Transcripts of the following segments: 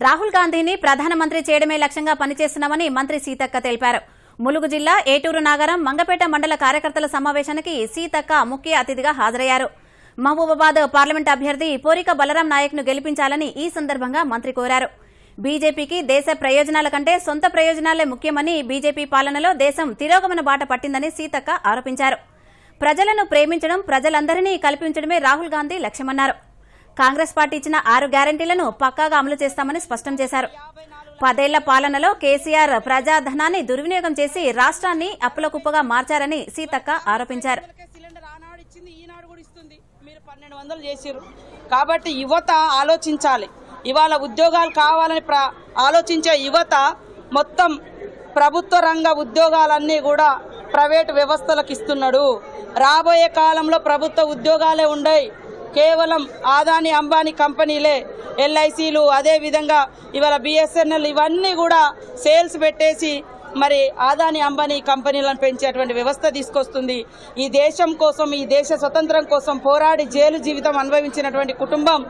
రాహుల్ గాంధీని ప్రధానమంత్రి చేయడమే లక్ష్యంగా పనిచేస్తున్నామని మంత్రి సీతక్క తెలిపారు. ములుగు జిల్లా ఏటూరు నాగరం మంగపేట మండల కార్యకర్తల సమావేశానికి సీతక్క ముఖ్య అతిథిగా హాజరయ్యారు. మహబూబాబాద్ పార్లమెంట్ అభ్యర్థి పోరిక బలరాం నాయక్ను గెలిపించాలని ఈ సందర్భంగా మంత్రి కోరారు. బీజేపీకి దేశ ప్రయోజనాల కంటే సొంత ప్రయోజనాలే ముఖ్యమని బీజేపీ పాలనలో దేశం తిరోగమన బాట పట్టిందని సీతక్క ఆరోపించారు. ప్రజలను ప్రేమించడం ప్రజలందరినీ కల్పించడమే రాహుల్ గాంధీ లక్ష్యమన్నారు. కాంగ్రెస్ పార్టీ ఇచ్చిన ఆరు గ్యారంటీలను పక్కాగా అమలు చేస్తామని స్పష్టం చేశారు. పదేళ్ళ పాలనలో కేసీఆర్ ప్రజాధనాన్ని దుర్వినియోగం చేసి రాష్ట్రాన్ని అప్పుల కుప్పగా మార్చారని సీతక్క ఆరోపించారు. సిలిండర్ ఈనాడు కూడా ఇస్తుంది. మీరు పన్నెండు వందలు కాబట్టి యువత ఆలోచించాలి. ఇవాళ ఉద్యోగాలు కావాలని ఆలోచించే యువత మొత్తం ప్రభుత్వ రంగ ఉద్యోగాలన్నీ కూడా ప్రైవేటు వ్యవస్థలకు ఇస్తున్నాడు. రాబోయే కాలంలో ప్రభుత్వ ఉద్యోగాలే ఉండయి. కేవలం ఆదాని అంబానీ కంపెనీలే ఎల్ఐసీలు అదేవిధంగా ఇవాళ బిఎస్ఎన్ఎల్ ఇవన్నీ కూడా సేల్స్ పెట్టేసి మరి ఆదాని అంబానీ కంపెనీలను పెంచేటువంటి వ్యవస్థ తీసుకొస్తుంది. ఈ దేశం కోసం ఈ దేశ స్వతంత్రం కోసం పోరాడి జైలు జీవితం అనుభవించినటువంటి కుటుంబం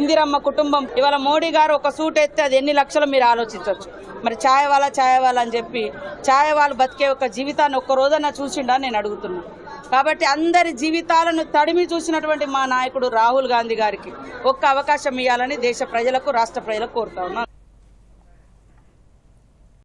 ఇందిరమ్మ కుటుంబం. ఇవాళ మోడీ గారు ఒక సూట్ ఎత్తే అది ఎన్ని లక్షలు మీరు ఆలోచించవచ్చు మరి ఛాయవాలా వాళ్ళ వాళ్ళ అని చెప్పి ఛాయవాళ్ళు బతికే ఒక జీవితాన్ని ఒక్క రోజన్నా చూసిండా నేను అడుగుతున్నాను కాబట్టి అందరి జీవితాలను తడిమి చూసినటువంటి మా నాయకుడు రాహుల్ గాంధీ గారికి ఒక్క అవకాశం ఇవ్వాలని దేశ ప్రజలకు రాష్ట్ర ప్రజలకు కోరుతా ఉన్నాను.